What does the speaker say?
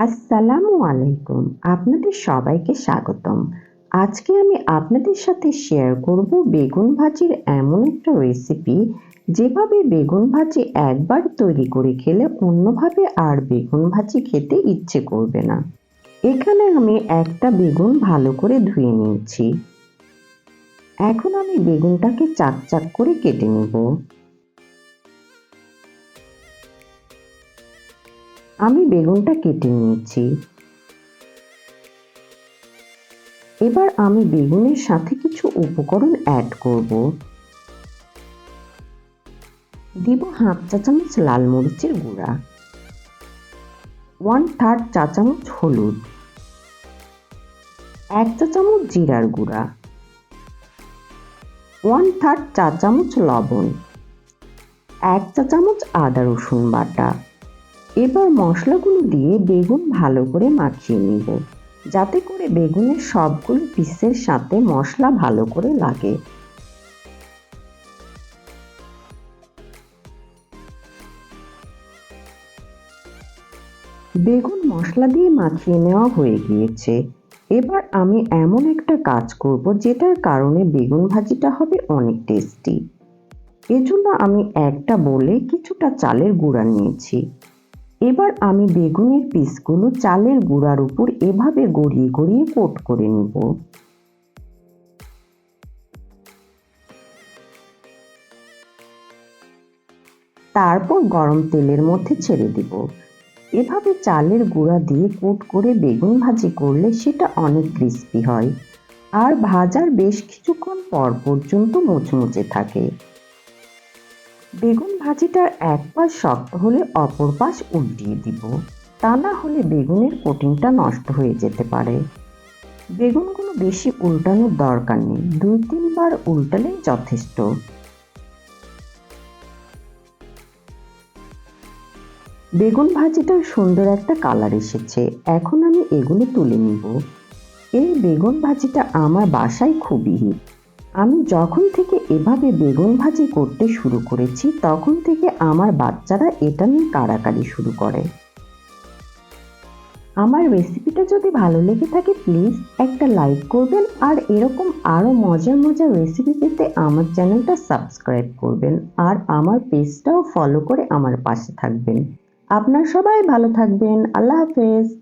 আসসালামু আলাইকুম। আপনাদের সবাইকে স্বাগতম। আজকে আমি আপনাদের সাথে শেয়ার করব বেগুন ভাজির এমন একটা রেসিপি যেভাবে বেগুন ভাজি একবার তৈরি করে খেলে অন্যভাবে আর বেগুন ভাজি খেতে ইচ্ছে করবে না। এখানে আমি একটা বেগুন ভালো করে ধুয়ে নিয়েছি। এখন আমি বেগুনটাকে চাক চাক করে কেটে নেব। আমি বেগুনটা কেটে নিয়েছি। এবার আমি বেগুনের সাথে কিছু উপকরণ অ্যাড করব। দিব হাফ চা চামচ লাল মরিচের গুঁড়া। ওয়ান থার্ড চা চামচ হলুদ। এক চা চামচ জিরার গুঁড়া। ওয়ান থার্ড চা চামচ লবণ। এক চা চামচ আদা রসুন বাটা। এবার মশলাগুলো দিয়ে বেগুন ভালো করে মাখিয়ে নিব। যাতে করে বেগুনের সবগুলো পিসের সাথে মশলা ভালো করে লাগে। বেগুন মশলা দিয়ে মাখিয়ে নেওয়া হয়ে গিয়েছে। এবার আমি এমন একটা কাজ করব যেটার কারণে বেগুন ভাজিটা হবে অনেক টেস্টি এজন্য আমি একটা বলে কিছুটা চালের গুঁড়া নিয়েছি। এবার আমি বেগুনের পিসগুলো চালের গুঁড়ার উপর এভাবে গড়িয়ে গড়িয়ে কোট করে নেব। তারপর গরম তেলের মধ্যে ছেড়ে দিব। এভাবে চালের গুঁড়া দিয়ে কোট করে বেগুন ভাজি করলে সেটা অনেক ক্রিস্পি হয়। আর ভাজার বেশ কিছুক্ষণ পর পর্যন্ত মুচমুচে থাকে। বেগুন ভাজিটার এক পাশ শক্ত হলে অপর পাশ উল্টিয়ে দিব। তা না হলে বেগুনের কোটিংটা নষ্ট হয়ে যেতে পারে। বেগুনগুলো বেশি উল্টানোর দরকার নেই, দুই তিনবার উল্টালেই যথেষ্ট। বেগুন ভাজিটার সুন্দর একটা কালার এসেছে, এখন আমি এগুলো তুলে নিব। এই বেগুন ভাজিটা আমার বাসায় খুবই হিট। আমি যখন থেকে এভাবে বেগুন ভাজি করতে শুরু করেছি, তখন থেকে আমার বাচ্চারা এটা নিয়ে কাড়াকাড়ি শুরু করে। আমার রেসিপিটা যদি ভালো লেগে থাকে, প্লিজ একটা লাইক করবেন আর এরকম আরও মজার মজার রেসিপি পেতে আমার চ্যানেলটা সাবস্ক্রাইব করবেন আর আমার পেজটাও ফলো করে আমার পাশে থাকবেন। আপনার সবাই ভালো থাকবেন। আল্লাহ হাফেজ।